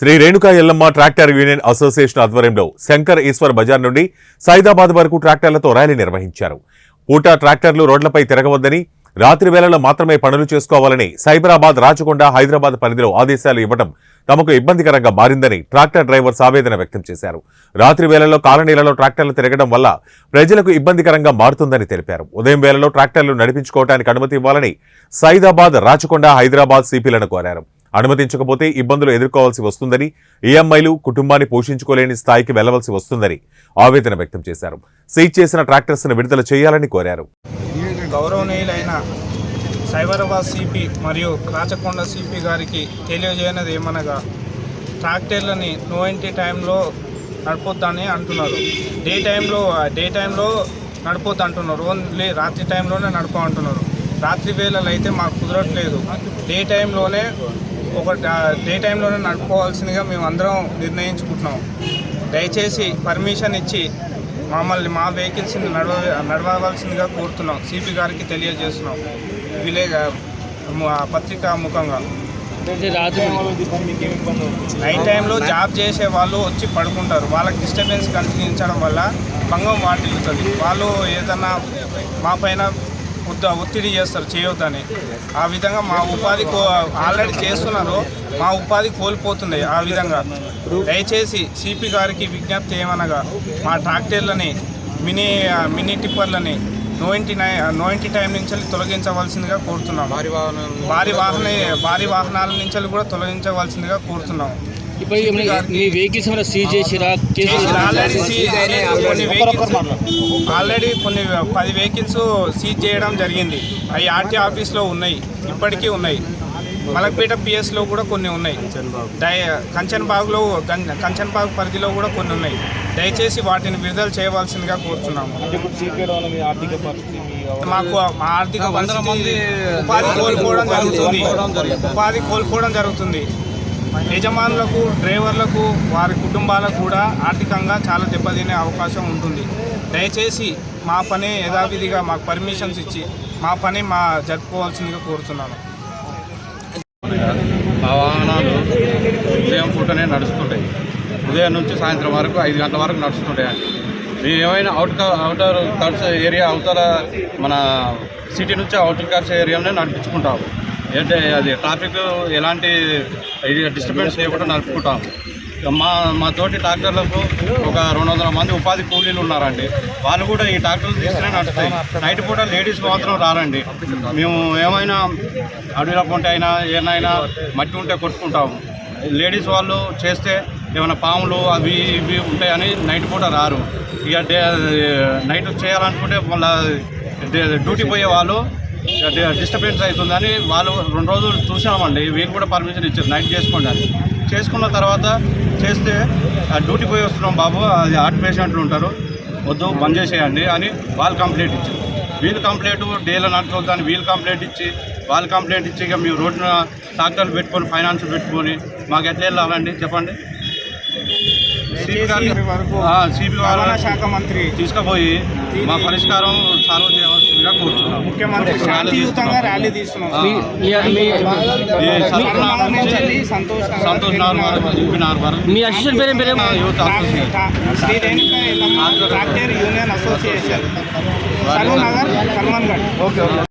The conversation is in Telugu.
Shri Renuka Yellamma tractor union association ఆధ్వర్యంలో శంకర్ ఈశ్వర్ బజార్ నుండి సైదాబాద్ వరకు ట్రాక్టర్లతో ర్యాలీ నిర్వహించారు. పూట ట్రాక్టర్లు రోడ్లపై తిరగవద్దని రాత్రి వేళలో మాత్రమే పనులు చేసుకోవాలని సైబరాబాద్ రాచకొండ హైదరాబాద్ పరిధిలో ఆదేశాలు ఇవ్వడం తమకు ఇబ్బందికరంగా మారిందని ట్రాక్టర్ డ్రైవర్స్ ఆవేదన వ్యక్తం చేశారు. రాత్రి వేళలో కాలనీలలో ట్రాక్టర్లు తిరగడం వల్ల ప్రజలకు ఇబ్బందికరంగా మారుతుందని తెలిపారు. ఉదయం వేళలో ట్రాక్టర్లు నడిపించుకోవడానికి అనుమతి ఇవ్వాలని సైదాబాద్ రాచకొండ హైదరాబాద్ సిపిలను కోరారు. అనుమతించకపోతే ఇబ్బందులు ఎదుర్కోవాల్సి వస్తుందని ఈఎంఐలు కుటుంబాన్ని పోషించుకోలేని స్థాయికి వెళ్ళవలసి వస్తుందని ఆవేదన వ్యక్తం చేశారు. సీజ్ చేసిన ట్రాక్టర్స్ను విడుదల చేయాలని కోరారు. గౌరవనీయులైన సైబరాబాద్ సిపి మరియు రాచకొండ సిపి గారికి తెలియజేయనది ఏమనగా ట్రాక్టర్లని నో ఎంటీ టైంలో నడపొద్దని అంటున్నారు. డే టైంలో డే టైంలో నడపొద్దు అంటున్నారు ఓన్లీ రాత్రి టైంలోనే నడప అంటున్నారు రాత్రి వేళలు అయితే మాకు కుదరట్లేదు. డే టైంలోనే ఒక డే టైంలోనే నడుపుకోవాల్సిందిగా మేము అందరం నిర్ణయించుకుంటున్నాం. దయచేసి పర్మిషన్ ఇచ్చి మమ్మల్ని మా వెహికల్స్ని నడవ నడవవలసిందిగా కోరుతున్నాం. సిపి గారికి తెలియజేస్తున్నాం. విలేజ్ పత్రికా ముఖంగా. నైట్ టైంలో జాబ్ చేసే వాళ్ళు వచ్చి పడుకుంటారు. వాళ్ళకి డిస్టర్బెన్స్ కలిగించడం వల్ల భంగం వాటిల్లుతుంది. వాళ్ళు ఏదన్నా మా పైన ఒత్త- ఒత్తిడి చేస్తారు చేయొద్దని. ఆ విధంగా మా ఉపాధి కో- ఆల్రెడీ చేస్తున్నారు. మా ఉపాధి కోల్పోతుంది ఆ విధంగా. దయచేసి సిపి గారికి విజ్ఞప్తి ఏమనగా మా ట్రాక్టర్లని mini mini టిప్పర్లని no entry no entry time నుంచి తొలగించవలసిందిగా కోరుతున్నాం. భారీ భారీ వాహన భారీ వాహనాల నుంచి కూడా తొలగించవలసిందిగా కోరుతున్నాం. ఇప్పుడు మీ మీ వెహికల్స్ ఏమైనా సీజ్ చేసిరా? కేసులు ఆల్రెడీ సీ- కొన్ని వెహికల్స్ ఆల్రెడీ కొన్ని పది వెహికల్స్ సీజ్ చేయడం జరిగింది. అవి ఆర్టీ ఆఫీస్లో ఉన్నాయి ఇప్పటికీ ఉన్నాయి. మలక్పేట పిఎస్లో కూడా కొన్ని ఉన్నాయి. దయ కంచన్బాగ్లో కంచన్బాగ్ పరిధిలో కూడా కొన్ని ఉన్నాయి. దయచేసి వాటిని విడుదల చేయవలసిందిగా కోరుతున్నాము మాకు మా ఆర్థిక ఉపాధి కోల్పోవడం జరుగుతుంది. ఉపాధి కోల్పోవడం జరుగుతుంది. యజమానులకు డ్రైవర్లకు వారి కుటుంబాలకు కూడా ఆర్థికంగా చాలా దెబ్బతినే అవకాశం ఉంటుంది. దయచేసి మా పని యథావిధిగా మాకు పర్మిషన్స్ ఇచ్చి మా పని మా జరుపుకోవాల్సిందిగా కోరుతున్నాను. మా వాహనాలు ఉదయం పూటనే నడుస్తుంటాయి. ఉదయం నుంచి సాయంత్రం వరకు ఐదు గంటల వరకు నడుస్తుంటాయండి. మేము ఏమైనా అవుట్ అవుటర్ కార్స్ ఏరియా అవతల మన సిటీ నుంచి అవుటర్ కార్స్ ఏరియాలోనే నడిపించుకుంటాము. ఏంటంటే అది ట్రాఫిక్ ఎలాంటి డిస్టర్బెన్స్ లేకుండా నడుపుకుంటాము మా మా తోటి ట్రాక్టర్లకు ఒక రెండు వందల మంది ఉపాధి కూలీలు ఉన్నారండి. వాళ్ళు కూడా ఈ ట్రాక్టర్లు తీసుకునే నడుస్తాయి. నైట్ పూట లేడీస్ మాత్రం రారండి. మేము ఏమైనా అడవిలో పొంటే అయినా ఏమైనా మట్టి ఉంటే కొట్టుకుంటాము లేడీస్ వాళ్ళు చేస్తే ఏమైనా పాములు అవి ఇవి ఉంటాయని నైట్ పూట రారు. ఇక డే నైట్ చేయాలనుకుంటే మళ్ళీ డ్యూటీ పోయే వాళ్ళు డిస్టర్బెన్స్ అవుతుందని వాళ్ళు రెండు రోజులు చూసామండి వీళ్ళు కూడా పర్మిషన్ ఇచ్చారు. నైట్ చేసుకోండి అని. చేసుకున్న తర్వాత చేస్తే డ్యూటీ పోయి వస్తున్నాం బాబు. అది హార్ట్ పేషెంట్లు ఉంటారు. వద్దు బంద్ చేసేయండి అని వాళ్ళు కంప్లైంట్ ఇచ్చారు. వీళ్ళు కంప్లైంట్ డేలో నడుచుకోవద్దని వీళ్ళు కంప్లైంట్ ఇచ్చి వాళ్ళు కంప్లైంట్ ఇచ్చి ఇక మీరు రోడ్డున ట్రాక్టర్లు పెట్టుకొని ఫైనాన్స్ పెట్టుకొని మాకు ఎట్లా వెళ్ళాలండి? చెప్పండి సిపి గారికి వరకు సిపి రవాణా వారు శాఖ మంత్రి తీసుకుపోయి మా పరిష్కారం సాల్వ్ చేయవలసిందిగా కోరుతున్నాం ముఖ్యమంత్రి శాంతియుతంగా ర్యాలీ తీస్తున్నాం. సంతోష్ సంతోష్ నార్ వరకు యూపీ నార్ వరకు మీ అసిస్టెంట్ పేరు పేరు? Youth Shri Renuka union association. Karmanghat